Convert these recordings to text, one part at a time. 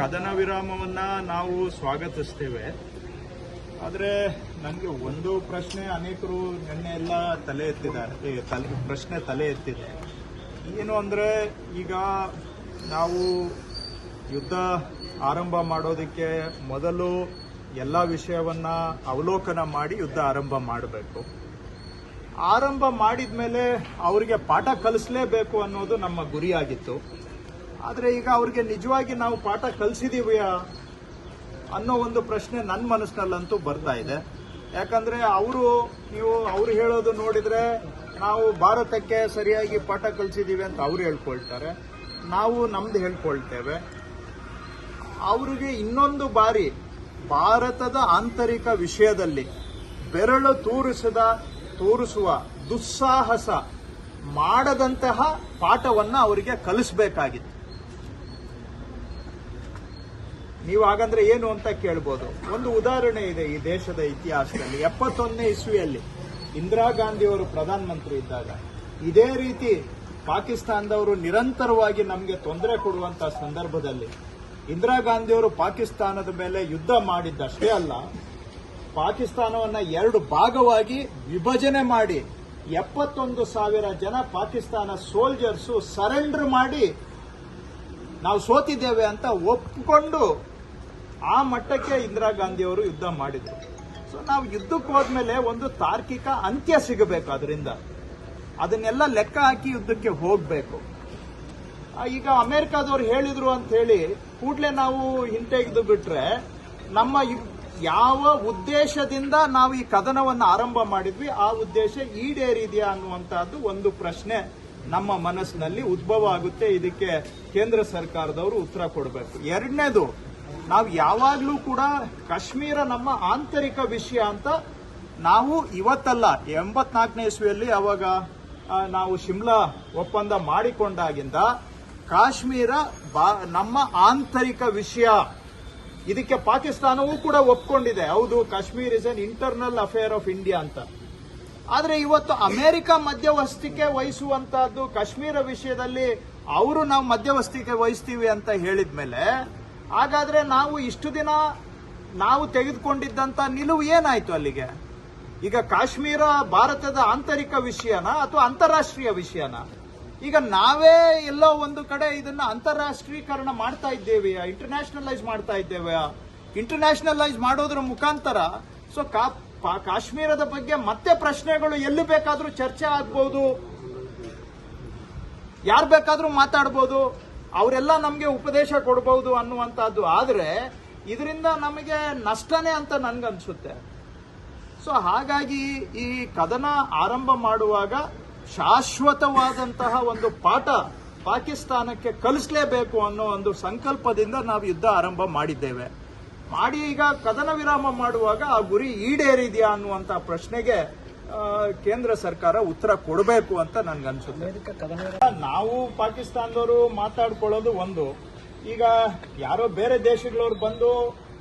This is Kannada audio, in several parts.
ಕದನ ವಿರಾಮವನ್ನ ನಾವು ಸ್ವಾಗತಿಸ್ತೇವೆ. ಆದರೆ ನನಗೆ ಒಂದು ಪ್ರಶ್ನೆ ಅನೇಕರು ನಿನ್ನೆ ಎಲ್ಲ ತಲೆ ಎತ್ತಿದ್ದಾರೆ. ತಲೆ, ಪ್ರಶ್ನೆ ತಲೆ ಎತ್ತಿದೆ. ಏನು ಅಂದರೆ ಈಗ ನಾವು ಯುದ್ಧ ಆರಂಭ ಮಾಡೋದಕ್ಕೆ ಮೊದಲು ಎಲ್ಲ ವಿಷಯವನ್ನ ಅವಲೋಕನ ಮಾಡಿ ಯುದ್ಧ ಆರಂಭ ಮಾಡಬೇಕು. ಆರಂಭ ಮಾಡಿದ ಮೇಲೆ ಅವರಿಗೆ ಪಾಠ ಕಲಿಸಲೇಬೇಕು ಅನ್ನೋದು ನಮ್ಮ ಗುರಿಯಾಗಿತ್ತು. ಆದರೆ ಈಗ ಅವ್ರಿಗೆ ನಿಜವಾಗಿ ನಾವು ಪಾಠ ಕಲಿಸಿದೀವಿಯಾ ಅನ್ನೋ ಒಂದು ಪ್ರಶ್ನೆ ನನ್ನ ಮನಸ್ಸಿನಲ್ಲಂತೂ ಬರ್ತಾ ಇದೆ. ಯಾಕಂದ್ರೆ ಅವರು, ನೀವು ಅವ್ರು ಹೇಳೋದು ನೋಡಿದ್ರೆ ನಾವು ಭಾರತಕ್ಕೆ ಸರಿಯಾಗಿ ಪಾಠ ಕಲಿಸಿದ್ದೀವಿ ಅಂತ ಅವ್ರು ಹೇಳ್ಕೊಳ್ತಾರೆ. ನಾವು ನಮ್ದು ಹೇಳ್ಕೊಳ್ತೇವೆ. ಅವರಿಗೆ ಇನ್ನೊಂದು ಬಾರಿ ಭಾರತದ ಆಂತರಿಕ ವಿಷಯದಲ್ಲಿ ಬೆರಳು ತೋರಿಸದ, ತೋರಿಸುವ ದುಸ್ಸಾಹಸ ಮಾಡದಂತಹ ಪಾಠವನ್ನ ಅವರಿಗೆ ಕಲಿಸಬೇಕಾಗಿತ್ತು. ನೀವು ಹಾಗಂದ್ರೆ ಏನು ಅಂತ ಕೇಳ್ಬೋದು. ಒಂದು ಉದಾಹರಣೆ ಇದೆ ಈ ದೇಶದ ಇತಿಹಾಸದಲ್ಲಿ. ಎಪ್ಪತ್ತೊಂದನೇ ಇಸ್ವಿಯಲ್ಲಿ ಇಂದಿರಾ ಗಾಂಧಿಯವರು ಪ್ರಧಾನಮಂತ್ರಿ ಇದ್ದಾಗ ಇದೇ ರೀತಿ ಪಾಕಿಸ್ತಾನದವರು ನಿರಂತರವಾಗಿ ನಮಗೆ ತೊಂದರೆ ಕೊಡುವಂತ ಸಂದರ್ಭದಲ್ಲಿ ಇಂದಿರಾ ಗಾಂಧಿಯವರು ಪಾಕಿಸ್ತಾನದ ಮೇಲೆ ಯುದ್ಧ ಮಾಡಿದ್ದಷ್ಟೇ ಅಲ್ಲ, ಪಾಕಿಸ್ತಾನವನ್ನ ಎರಡು ಭಾಗವಾಗಿ ವಿಭಜನೆ ಮಾಡಿ ಎಪ್ಪತ್ತೊಂದು ಸಾವಿರ ಜನ ಪಾಕಿಸ್ತಾನ ಸೋಲ್ಜರ್ಸು ಸರೆಂಡರ್ ಮಾಡಿ ನಾವು ಸೋತಿದ್ದೇವೆ ಅಂತ ಒಪ್ಪಿಕೊಂಡು ಆ ಮಟ್ಟಕ್ಕೆ ಇಂದಿರಾ ಗಾಂಧಿ ಅವರು ಯುದ್ಧ ಮಾಡಿದ್ರು. ಸೊ ನಾವು ಯುದ್ಧಕ್ಕೆ ಹೋದ್ಮೇಲೆ ಒಂದು ತಾರ್ಕಿಕ ಅಂತ್ಯ ಸಿಗಬೇಕು ಅದರಿಂದ. ಅದನ್ನೆಲ್ಲ ಲೆಕ್ಕ ಹಾಕಿ ಯುದ್ಧಕ್ಕೆ ಹೋಗ್ಬೇಕು. ಈಗ ಅಮೆರಿಕಾದವ್ರು ಹೇಳಿದ್ರು ಅಂತ ಹೇಳಿ ಕೂಡಲೇ ನಾವು ಹಿಂತೆಗೆದು ಬಿಟ್ರೆ ನಮ್ಮ ಯಾವ ಉದ್ದೇಶದಿಂದ ನಾವು ಈ ಕದನವನ್ನು ಆರಂಭ ಮಾಡಿದ್ವಿ, ಆ ಉದ್ದೇಶ ಈಡೇರಿದೆಯಾ ಅನ್ನುವಂತಹದ್ದು ಒಂದು ಪ್ರಶ್ನೆ ನಮ್ಮ ಮನಸ್ಸಿನಲ್ಲಿ ಉದ್ಭವ ಆಗುತ್ತೆ. ಇದಕ್ಕೆ ಕೇಂದ್ರ ಸರ್ಕಾರದವರು ಉತ್ತರ ಕೊಡಬೇಕು. ಎರಡನೇದು ನಾವು ಯಾವಾಗಲೂ ಕೂಡ ಕಾಶ್ಮೀರ ನಮ್ಮ ಆಂತರಿಕ ವಿಷಯ ಅಂತ ನಾವು ಇವತ್ತಲ್ಲ, ಎಂಬತ್ನಾಲ್ಕನೇ ಇಸ್ವಿಯಲ್ಲಿ ಅವಾಗ ನಾವು ಶಿಮ್ಲಾ ಒಪ್ಪಂದ ಮಾಡಿಕೊಂಡಾಗಿಂದ ಕಾಶ್ಮೀರ ನಮ್ಮ ಆಂತರಿಕ ವಿಷಯ. ಇದಕ್ಕೆ ಪಾಕಿಸ್ತಾನವೂ ಕೂಡ ಒಪ್ಕೊಂಡಿದೆ. ಹೌದು, Kashmir is an internal affair of India ಅಂತ. ಆದರೆ ಇವತ್ತು ಅಮೆರಿಕ ಮಧ್ಯವಸ್ತಿಕೆ ವಹಿಸುವಂತಹದ್ದು ಕಾಶ್ಮೀರ ವಿಷಯದಲ್ಲಿ ಅವರು ನಾವು ಮಧ್ಯವಸ್ತಿಕೆ ವಹಿಸ್ತೀವಿ ಅಂತ ಹೇಳಿದ್ಮೇಲೆ ಹಾಗಾದ್ರೆ ನಾವು ಇಷ್ಟು ದಿನ ನಾವು ತೆಗೆದುಕೊಂಡಿದ್ದಂತ ನಿಲುವು ಏನಾಯ್ತು ಅಲ್ಲಿಗೆ? ಈಗ ಕಾಶ್ಮೀರ ಭಾರತದ ಆಂತರಿಕ ವಿಷಯನ ಅಥವಾ ಅಂತಾರಾಷ್ಟ್ರೀಯ ವಿಷಯನ? ಈಗ ನಾವೇ ಎಲ್ಲೋ ಒಂದು ಕಡೆ ಇದನ್ನ ಅಂತಾರಾಷ್ಟ್ರೀಕರಣ ಮಾಡ್ತಾ ಇದ್ದೇವೆಯ? ಇಂಟರ್ನ್ಯಾಷನಲೈಸ್ ಮಾಡ್ತಾ ಇದ್ದೇವೆ ಇಂಟರ್ನ್ಯಾಷನಲೈಸ್ ಮಾಡೋದ್ರ ಮುಖಾಂತರ? ಸೊ ಕಾಶ್ಮೀರದ ಬಗ್ಗೆ ಮತ್ತೆ ಪ್ರಶ್ನೆಗಳು ಎಲ್ಲಿ ಬೇಕಾದ್ರೂ ಚರ್ಚೆ ಆಗ್ಬಹುದು ಯಾರು ಬೇಕಾದ್ರೂ ಮಾತಾಡ್ಬೋದು. ಅವರೆಲ್ಲ ನಮಗೆ ಉಪದೇಶ ಕೊಡಬಹುದು ಅನ್ನುವಂಥದ್ದು ಆದರೆ, ಇದರಿಂದ ನಮಗೆ ನಷ್ಟನೇ ಅಂತ ನನ್ಗನ್ಸುತ್ತೆ. ಸೊ, ಹಾಗಾಗಿ ಈ ಕದನ ಆರಂಭ ಮಾಡುವಾಗ ಶಾಶ್ವತವಾದಂತಹ ಒಂದು ಪಾಠ ಪಾಕಿಸ್ತಾನಕ್ಕೆ ಕಲಿಸಲೇಬೇಕು ಅನ್ನೋ ಒಂದು ಸಂಕಲ್ಪದಿಂದ ನಾವು ಯುದ್ಧ ಆರಂಭ ಮಾಡಿದ್ದೇವೆ. ಮಾಡಿ ಈಗ ಕದನ ವಿರಾಮ ಮಾಡುವಾಗ ಆ ಗುರಿ ಈಡೇರಿದೆಯಾ ಅನ್ನುವಂಥ ಪ್ರಶ್ನೆಗೆ ಕೇಂದ್ರ ಸರ್ಕಾರ ಉತ್ತರ ಕೊಡಬೇಕು ಅಂತ ನನ್ಗನ್ಸುತ್ತೆ. ನಾವು ಪಾಕಿಸ್ತಾನದವರು ಮಾತಾಡ್ಕೊಳ್ಳೋದು ಒಂದು. ಈಗ ಯಾರೋ ಬೇರೆ ದೇಶಗಳವ್ರು ಬಂದು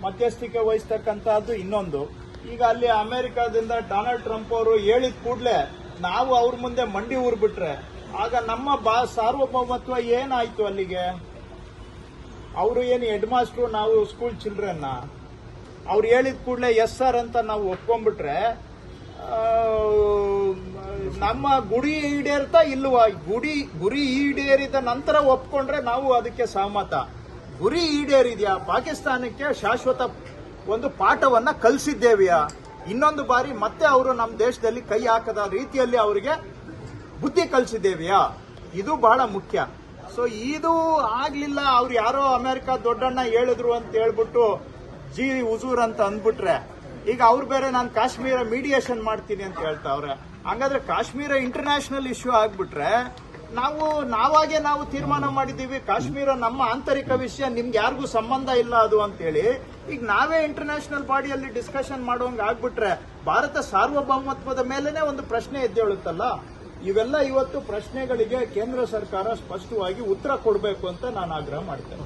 ಮಧ್ಯಸ್ಥಿಕೆ ವಹಿಸ್ತಕ್ಕಂತಹದ್ದು ಇನ್ನೊಂದು. ಈಗ ಅಲ್ಲಿ ಅಮೆರಿಕಾದಿಂದ ಡೊನಾಲ್ಡ್ ಟ್ರಂಪ್ ಅವರು ಹೇಳಿದ ಕೂಡಲೇ ನಾವು ಅವ್ರ ಮುಂದೆ ಮಂಡಿ ಊರ್ಬಿಟ್ರೆ ಆಗ ನಮ್ಮ ಬಾ ಸಾರ್ವಭೌಮತ್ವ ಏನಾಯ್ತು ಅಲ್ಲಿಗೆ? ಅವರು ಏನು ಹೆಡ್ ಮಾಸ್ಟ್ರು ನಾವು ಸ್ಕೂಲ್ ಚಿಲ್ಡ್ರನ್ನ? ಅವ್ರು ಹೇಳಿದ ಕೂಡಲೇ ಎಸ್ ಸರ್ ಅಂತ ನಾವು ಒಪ್ಕೊಂಡ್ಬಿಟ್ರೆ ನಮ್ಮ ಗುಡಿ ಈಡೇರ್ತಾ ಇಲ್ವಾ ಗುಡಿ, ಗುರಿ ಈಡೇರಿದ ನಂತರ ಒಪ್ಕೊಂಡ್ರೆ ನಾವು ಅದಕ್ಕೆ ಸಹಮತ. ಗುರಿ ಈಡೇರಿದ್ಯಾ? ಪಾಕಿಸ್ತಾನಕ್ಕೆ ಶಾಶ್ವತ ಒಂದು ಪಾಠವನ್ನ ಕಲಿಸಿದ್ದೇವೆಯಾ? ಇನ್ನೊಂದು ಬಾರಿ ಮತ್ತೆ ಅವರು ನಮ್ಮ ದೇಶದಲ್ಲಿ ಕೈ ಹಾಕದ ರೀತಿಯಲ್ಲಿ ಅವರಿಗೆ ಬುದ್ಧಿ ಕಲಿಸಿದ್ದೇವೆಯಾ? ಇದು ಬಹಳ ಮುಖ್ಯ. ಸೊ ಇದು ಆಗ್ಲಿಲ್ಲ. ಅವ್ರು ಯಾರೋ ಅಮೆರಿಕ ದೊಡ್ಡಣ್ಣ ಹೇಳಿದ್ರು ಅಂತ ಹೇಳ್ಬಿಟ್ಟು, ಜಿ ಹುಜೂರ್ ಅಂತ ಅಂದ್ಬಿಟ್ರೆ ಈಗ ಅವ್ರು ಬೇರೆ ನಾನು ಕಾಶ್ಮೀರ ಮೀಡಿಯೇಷನ್ ಮಾಡ್ತೀನಿ ಅಂತ ಹೇಳ್ತಾವ್ರೆ ಹಂಗಾದ್ರೆ ಕಾಶ್ಮೀರ ಇಂಟರ್ನ್ಯಾಷನಲ್ ಇಶ್ಯೂ ಆಗ್ಬಿಟ್ರೆ ನಾವು, ನಾವಾಗೆ ನಾವು ತೀರ್ಮಾನ ಮಾಡಿದ್ದೀವಿ, ಕಾಶ್ಮೀರ ನಮ್ಮ ಆಂತರಿಕ ವಿಷಯ, ನಿಮ್ಗೆ ಯಾರಿಗೂ ಸಂಬಂಧ ಇಲ್ಲ ಅದು ಅಂತೇಳಿ. ಈಗ ನಾವೇ ಇಂಟರ್ನ್ಯಾಷನಲ್ ಬಾಡಿಯಲ್ಲಿ ಡಿಸ್ಕಷನ್ ಮಾಡುವಂಗೆ ಆಗ್ಬಿಟ್ರೆ ಭಾರತ ಸಾರ್ವಭೌಮತ್ವದ ಮೇಲೆನೆ ಒಂದು ಪ್ರಶ್ನೆ ಎದ್ದೇಳುತ್ತಲ್ಲ? ಇವೆಲ್ಲ ಇವತ್ತು ಪ್ರಶ್ನೆಗಳಿಗೆ ಕೇಂದ್ರ ಸರ್ಕಾರ ಸ್ಪಷ್ಟವಾಗಿ ಉತ್ತರ ಕೊಡಬೇಕು ಅಂತ ನಾನು ಆಗ್ರಹ ಮಾಡ್ತೇನೆ.